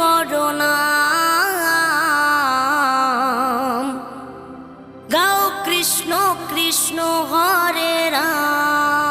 Corona গাও কৃষ্ণ কৃষ্ণ হরে রাম।